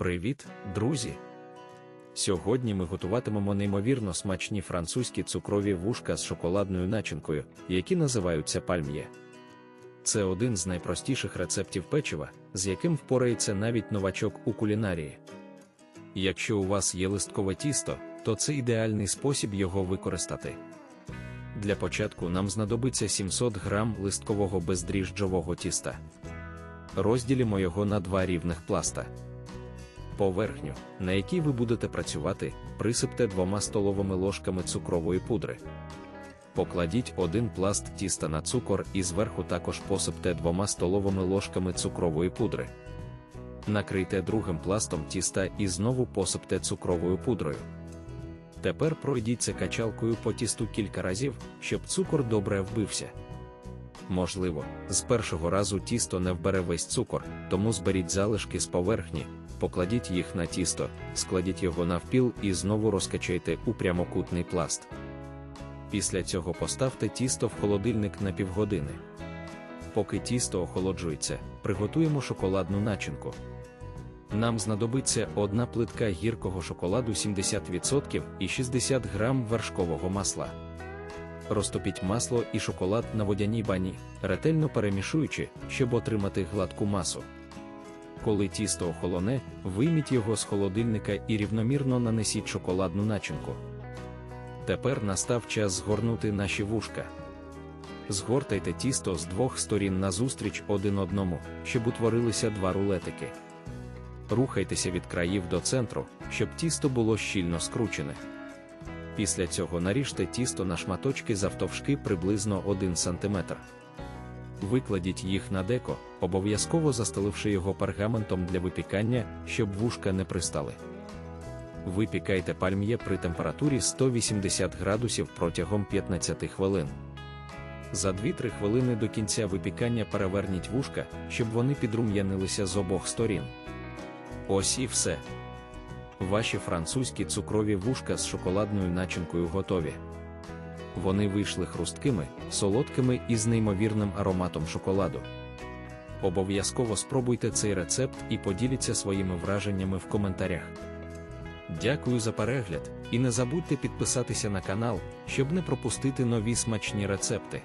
Привіт, друзі! Сьогодні ми готуватимемо неймовірно смачні французькі цукрові вушка з шоколадною начинкою, які називаються пальм'є. Це один з найпростіших рецептів печива, з яким впорається навіть новачок у кулінарії. Якщо у вас є листкове тісто, то це ідеальний спосіб його використати. Для початку нам знадобиться 700 грам листкового бездріжджового тіста. Розділимо його на два рівних пласта. Поверхню, на якій ви будете працювати, присипте двома столовими ложками цукрової пудри. Покладіть один пласт тіста на цукор і зверху також посипте двома столовими ложками цукрової пудри. Накрийте другим пластом тіста і знову посипте цукровою пудрою. Тепер пройдіться качалкою по тісту кілька разів, щоб цукор добре вбився. Можливо, з першого разу тісто не вбере весь цукор, тому зберіть залишки з поверхні, покладіть їх на тісто, складіть його навпіл і знову розкачайте у прямокутний пласт. Після цього поставте тісто в холодильник на півгодини. Поки тісто охолоджується, приготуємо шоколадну начинку. Нам знадобиться одна плитка гіркого шоколаду 70% і 60 грам вершкового масла. Розтопіть масло і шоколад на водяній бані, ретельно перемішуючи, щоб отримати гладку масу. Коли тісто охолоне, вийміть його з холодильника і рівномірно нанесіть шоколадну начинку. Тепер настав час згорнути наші вушка. Згортайте тісто з двох сторін назустріч один одному, щоб утворилися два рулетики. Рухайтеся від країв до центру, щоб тісто було щільно скручене. Після цього наріжте тісто на шматочки завтовшки приблизно 1 см. Викладіть їх на деко, обов'язково застеливши його пергаментом для випікання, щоб вушка не пристали. Випікайте пальм'є при температурі 180 градусів протягом 15 хвилин. За 2-3 хвилини до кінця випікання переверніть вушка, щоб вони підрум'янилися з обох сторін. Ось і все. Ваші французькі цукрові вушка з шоколадною начинкою готові. Вони вийшли хрусткими, солодкими і з неймовірним ароматом шоколаду. Обов'язково спробуйте цей рецепт і поділіться своїми враженнями в коментарях. Дякую за перегляд, і не забудьте підписатися на канал, щоб не пропустити нові смачні рецепти.